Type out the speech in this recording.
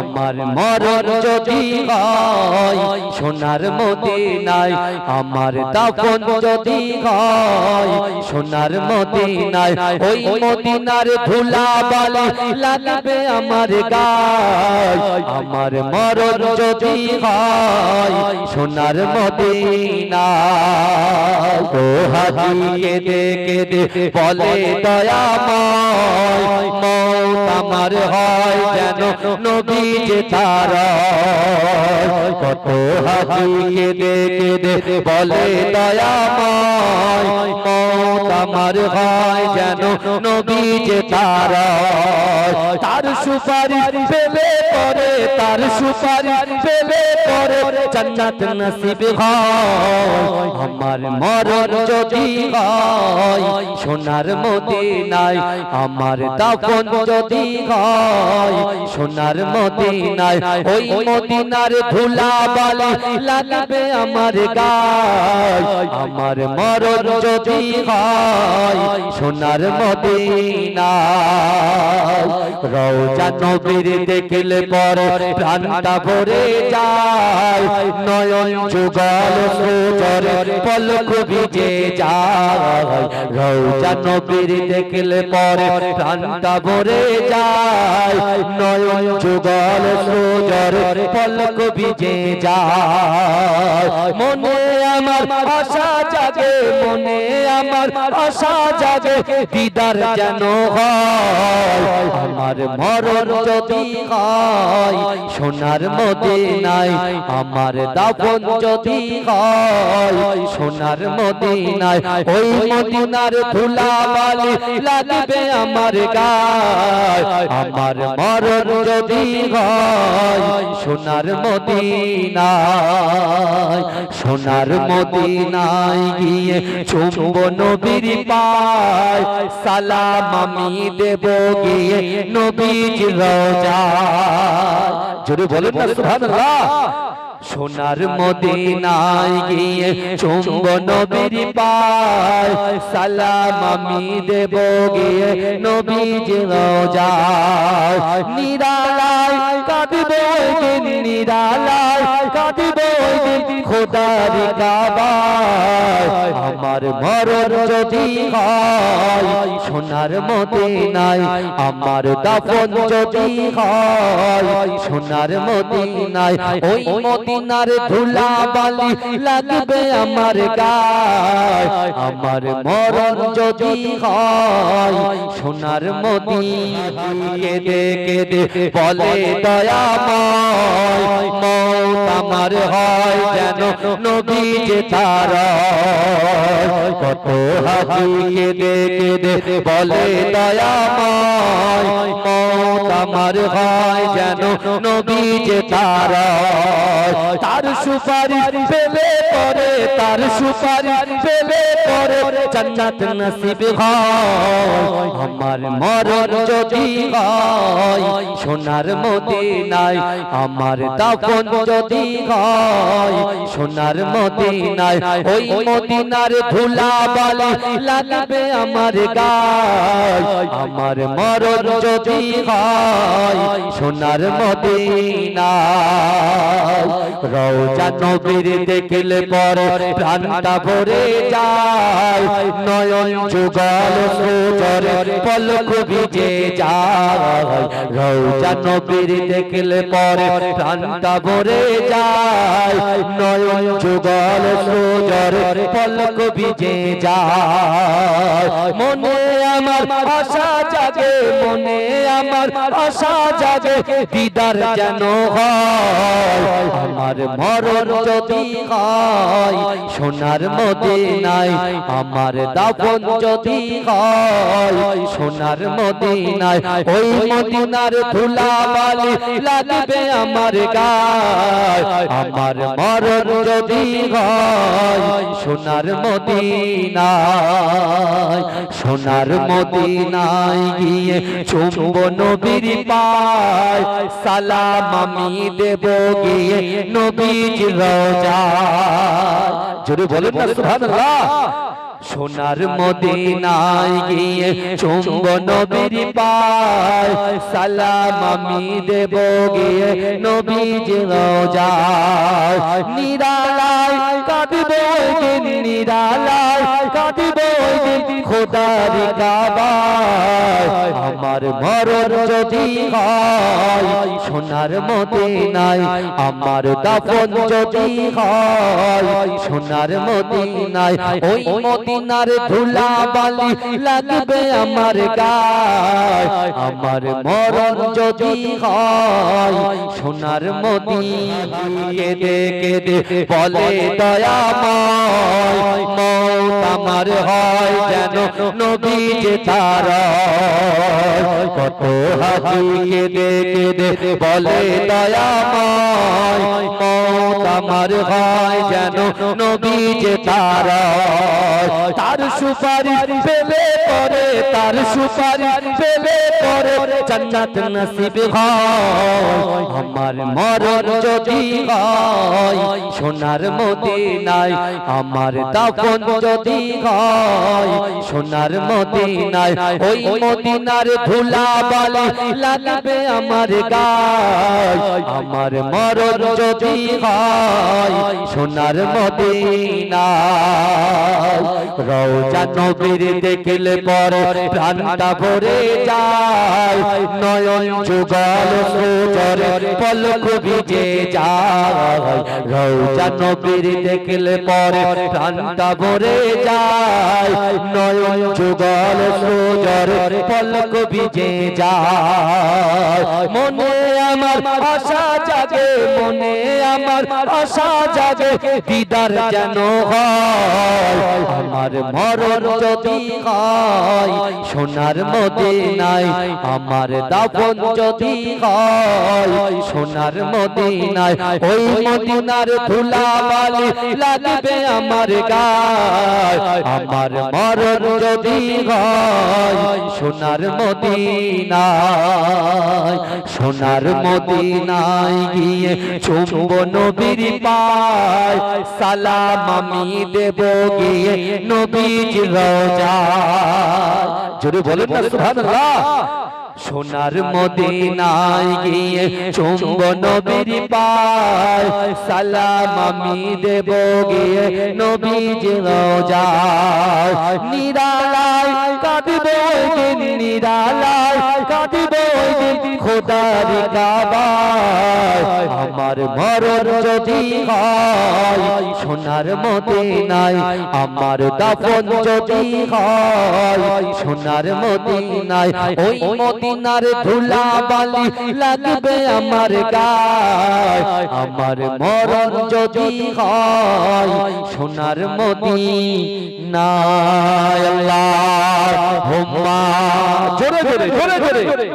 আমার মরণ যদি হয়, সোনার মদিনায় আমার দাফন যদি হয়, সোনার মদিনায় ওই মদিনার ধুলা বালি লাগবে আমার গায়। আমার মরণ যদি হয়, সোনার মদিনা ও হাজি দেখে কেঁদে বলে দয়াময় আমার হয় যেন নবী তারা কত হাজি কেঁদে কেঁদে বলে দয়াময়, মত আমার হয় যেন নবী যে তারা তার সুপারি পেলে পরে তার সুপারি পেলে পরে জান্নাত নসিব আমার মরণ যদি হয়, সোনার মদিনায় আমার দাফন যদি হয়, সোনার মদিনায় ওই মদিনার ধুলা বালি লাগবে আমার গায় আমার মরণ যদি হয় সোনার মদিনায়। রওজা নবীর দেখলে পরে প্রাণটা ভরে যায়। নয়ন যুগল সুজরে পলক ভিজে যায়। রওজা নবীর দেখলে পরে প্রাণটা ভরে যায়। নয়ন যুগল সুজরে পলক ভিজে যায়। মনে মনে আমার আশা দিদার যেন আমার মরণ যদি হয়, সোনার মদিনায় আমার যদি হয়, সোনার ওই মদিনার ধুলা বালি লাগবে আমার গায়। আমার মরণ যদি হয়, সোনার মদিনায় সোনার মদিনায় গিয়ে চুম্ব নবীর পায়। সালাম আমি দেব গিয়ে নবীজ রোজা জোরে বলেন না, সুবহানাল্লাহ। সোনার মদিনায় গিয়ে চুম্ব নবীর পায়। সালাম আমি দেব গিয়ে নবীজ রোজা নিরালায় কাঁদিব দিন নিরালায়, কাঁদিব দিন কাবায়। আমার মরণ যদি হয়, সোনার মদিনায় আমার দাফন যদি হয়, সোনার মদিনায় ওই মদিনার ধুলা বালি লাগবে আমার গায়। আমার মরণ যদি হয়, সোনার কেঁদে বলে দয়াময় মত আমার হয় যেন নবী যে তারা কত হাজি কেঁদে কেঁদে বলে দয়াময় মত আমার হয় যেন নবী যে তারা তার সুপারি পেলে পরে তার সুপারি পেলে পরে জান্নাত নসিব হয়। আমার মরণ যদি হয় সোনার মদিনায় আমার দাফন যদি হয় সোনার মদিনায়, ওই মদিনার ধুলা বালি লাগবে আমার গায়। আমার মরণ যদি হয়, সোনার মদিনায়। রওজা নবীর দেখলে পরে প্রাণটা ভরে যায়। নয়ন যুগল সুজরে পলক ভিজে যায়। রওজা নবীর দেখলে পরে প্রাণটা ভরে যায়। নয়ন যুগল সুজরে পলক ভিজে যায়। মনে আমার আশা জাগে, মনে আমার আশা জাগে যেন হয়। আমার মরণ যদি হয়, সোনার মদিনায় আমার দাফন যদি হয়, সোনার ওই মদিনার ধুলা বালি লাগবে আমার গায়। আমার মরণ যদি হয় সোনার মদিনায় সোনার মদিনায় গিয়ে চুম্ব নবীর পায় সালাম আমি দেব গিয়ে নবীর রোজা জোরে বলেন না সুবহানাল্লাহ। সোনার মদিনায় গিয়ে চুম্ব নবীর পায়। সালাম আমি দেব গিয়ে নবীজ রোজায়। নিরালায় কাঁদিব নিরালায়। কাঁদিব খোদার কাবায়, আমার মরণ যদি হয়, সোনার মদিনায় আমার দাফন যদি হয়, সোনার মদিনায় ওই মদিনার ধুলা বালি লাগবে আমার গায়। আমার মরণ যদি হয়, সোনার মদিনায় কেঁদে কেঁদে বলে দয়াময়, মৌত আমার হয় যেন নবী যে তারা কত হাজি দেখে কেঁদে বলে দয়াময়। আমার হয় যেন নবী যে তারা সুপারিশ পেলে তার সুপারিশ পেলে পরে জান্নাত নসিব হয়। আমার মরণ যদি হয়, সোনার মদিনায় আমার দাফন যদি হয়, সোনার মদিনায় ওই মদিনার ধুলা বালি লাগবে আমার গায়। আমার মরণ যদি হয়, সোনার মদিনায়। রওজা নবীর দেখলে পর প্রাণটা ভরে যায়। নয়ন যুগল সুজরে পলক ভিজে যায়। রওজা নবীর দেখলে পর প্রাণটা ভরে যায়। নয়ন যুগল সুজরে পলক ভিজে যায়। মনে আমার আশা জাগে, মনে আমার আশা জাগে, দিদার যেন হয়। আমার মরণ যদি হয় সোনার মদিনায় আমার দাফন যদি হয় সোনার মদিনায় ওই মদিনার ধুলা বালি লাগবে আমার গায়। আমার মরণ যদি হয় সোনার মদিনায় সোনার মদিনায় গিয়ে চুম্ব নবীর পায় সালাম আমি দেব গিয়ে নবীজ রোজা জোরে বলেন না সুবহানাল্লাহ। সোনার মদিনায় গিয়ে চুম্ব নবীর পায় সালাম আমি দেব গিয়ে নবী যে নিরালায় কাঁদিব নিরালায় কাঁদিব খোদার কাবায়, আমার মরণ যদি হয়, সোনার মদিনায় আমার দাফন যদি হয়, সোনার মদিনায় ওই মদিনার ধুলা বালি লাগবে আমার গায়, আমার মরণ যদি হয়, সোনার মদিনায় আল্লাহ। হুম্মা। জোরে জোরে জোরে জোরে।